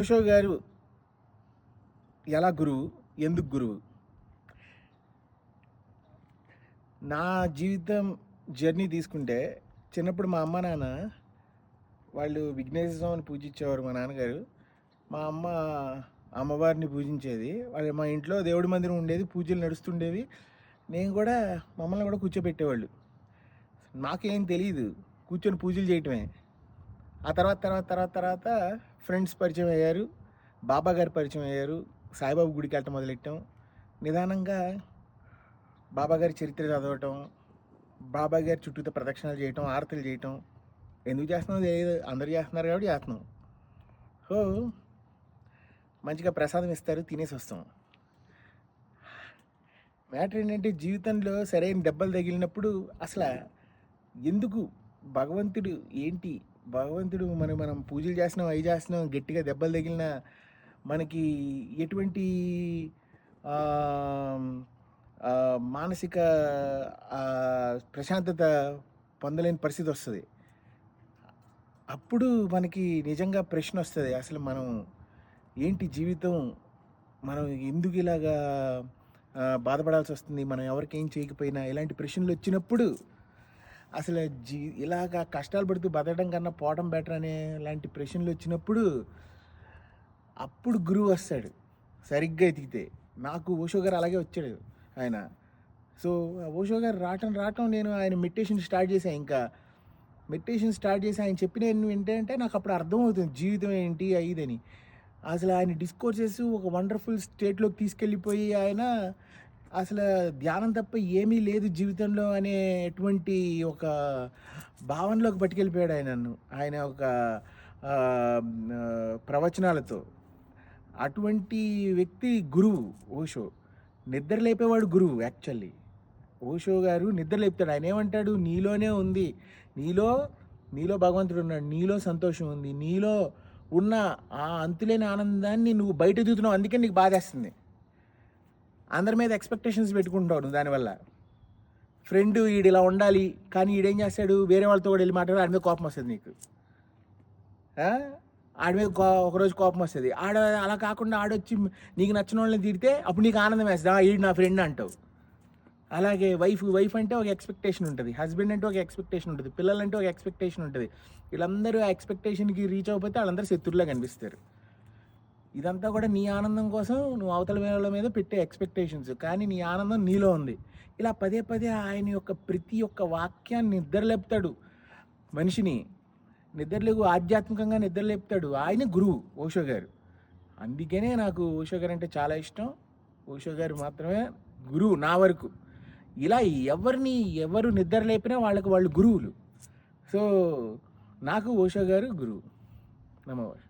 ఓషో గారు ఎలా గురువు? ఎందుకు గురువు? నా జీవితం జర్నీ తీసుకుంటే చిన్నప్పుడు మా అమ్మ నాన్న వాళ్ళు విఘ్నేశ్వర స్వామిని పూజించేవారు మా నాన్నగారు. మా అమ్మ అమ్మవారిని పూజించేది. వాళ్ళ మా ఇంట్లో దేవుడి మందిరం ఉండేది పూజలు నడుస్తుండేవి. నేను కూడా మమ్మల్ని కూడా కూర్చోబెట్టేవాళ్ళు. నాకేం తెలియదు కూర్చొని పూజలు చేయటమే. ఆ తర్వాత తర్వాత తర్వాత తర్వాత ఫ్రెండ్స్ పరిచయం అయ్యారు బాబా గారు పరిచయం అయ్యారు సాయిబాబు గుడికి వెళ్ళటం మొదలెట్టాం. నిదానంగా బాబా గారి చరిత్ర చదవటం బాబా గారి చుట్టూతో ప్రదక్షిణాలు చేయటం ఆరతులు చేయటం ఎందుకు చేస్తున్నాం తెలియదు అందరూ చేస్తున్నారు కాబట్టి చేస్తున్నాం. సో మంచిగా ప్రసాదం ఇస్తారు తినేసి వస్తాం. మ్యాటర్ ఏంటంటే జీవితంలో సరైన దెబ్బలు తగిలినప్పుడు అసలు ఎందుకు భగవంతుడు ఏంటి భగవంతుడు మనం మనం పూజలు చేస్తున్నాం అవి చేస్తున్నాం గట్టిగా దెబ్బలు తగిలిన మనకి ఎటువంటి మానసిక ప్రశాంతత పొందలేని పరిస్థితి వస్తుంది. అప్పుడు మనకి నిజంగా ప్రశ్న వస్తుంది అసలు మనం ఏంటి జీవితం? మనం ఎందుకు ఇలాగా బాధపడాల్సి వస్తుంది? మనం ఎవరికి ఏం చేయకపోయినా? ఇలాంటి ప్రశ్నలు వచ్చినప్పుడు అసలు జీ ఇలాగా కష్టాలు పడుతూ బతకడం కన్నా పోవడం బెటర్ అనే లాంటి ప్రశ్నలు వచ్చినప్పుడు అప్పుడు గురువు వస్తాడు. సరిగ్గా ఎతికితే. నాకు ఓషో గారు అలాగే వచ్చాడు ఆయన. సో ఓషో గారు రావటం రావటం నేను ఆయన మెడిటేషన్ స్టార్ట్ చేశాను ఇంకా. మెడిటేషన్ స్టార్ట్ చేసి ఆయన చెప్పిన ఏంటంటే నాకు అప్పుడు అర్థమవుతుంది జీవితం ఏంటి అయ్యిదని. అసలు ఆయన డిస్కోర్సెస్ ఒక వండర్ఫుల్ స్టేట్లోకి తీసుకెళ్ళిపోయి ఆయన అసలు ధ్యానం తప్ప ఏమీ లేదు జీవితంలో అనేటువంటి ఒక భావనలోకి పట్టుకెళ్ళిపోయాడు ఆయన నన్ను. ఆయన ఒక ప్రవచనాలతో. అటువంటి వ్యక్తి గురువు ఓషో. నిద్ర లేపేవాడు గురువు యాక్చువల్లీ. ఓషో గారు నిద్ర లేపుతాడు. ఆయన ఏమంటాడు? నీలోనే ఉంది. నీలో నీలో భగవంతుడు ఉన్నాడు. నీలో సంతోషం ఉంది. నీలో ఉన్న ఆ అంతులేని ఆనందాన్ని నువ్వు బయట దిగుతున్నావు అందుకే నీకు బాధేస్తుంది. అందరి మీద ఎక్స్పెక్టేషన్స్ పెట్టుకుంటాను దానివల్ల. ఫ్రెండ్ వీడు ఇలా ఉండాలి కానీ వీడేం చేస్తాడు? వేరే వాళ్ళతో కూడా వెళ్ళి మాట్లాడు ఆడి మీద కోపం వస్తుంది నీకు. ఆడి మీద కో- ఒకరోజు కోపం వస్తుంది. ఆడ అలా కాకుండా ఆడొచ్చి నీకు నచ్చిన వాళ్ళని తిడితే అప్పుడు నీకు ఆనందం వేస్తుంది. వీడు నా ఫ్రెండ్ అంటావు. అలాగే వైఫ్ వైఫ్ అంటే ఒక ఎక్స్పెక్టేషన్ ఉంటుంది. హస్బెండ్ అంటే ఒక ఎక్స్పెక్టేషన్ ఉంటుంది. పిల్లలంటే ఒక ఎక్స్పెక్టేషన్ ఉంటుంది. వీళ్ళందరూ ఆ ఎక్స్పెక్టేషన్కి రీచ్ అవ్వకపోతే వాళ్ళందరూ శత్రువులా కనిపిస్తారు. ఇదంతా కూడా నీ ఆనందం కోసం నువ్వు అవతల వేళ మీద పెట్టే ఎక్స్పెక్టేషన్స్ కానీ నీ ఆనందం నీలో ఉంది. ఇలా పదే పదే ఆయన యొక్క ప్రతి ఒక్క వాక్యాన్ని నిద్రలేపుతాడు. మనిషిని నిద్రలేగు ఆధ్యాత్మికంగా నిద్రలేపుతాడు. ఆయన గురువు ఓషో గారు. అందుకనే నాకు ఓషో గారు అంటే చాలా ఇష్టం. ఓషో గారు మాత్రమే గురువు నా వరకు. ఇలా ఎవరిని ఎవరు నిద్రలేపినా వాళ్ళకి వాళ్ళు గురువులు. సో నాకు ఓషో గారు గురువు. నమ్మవారు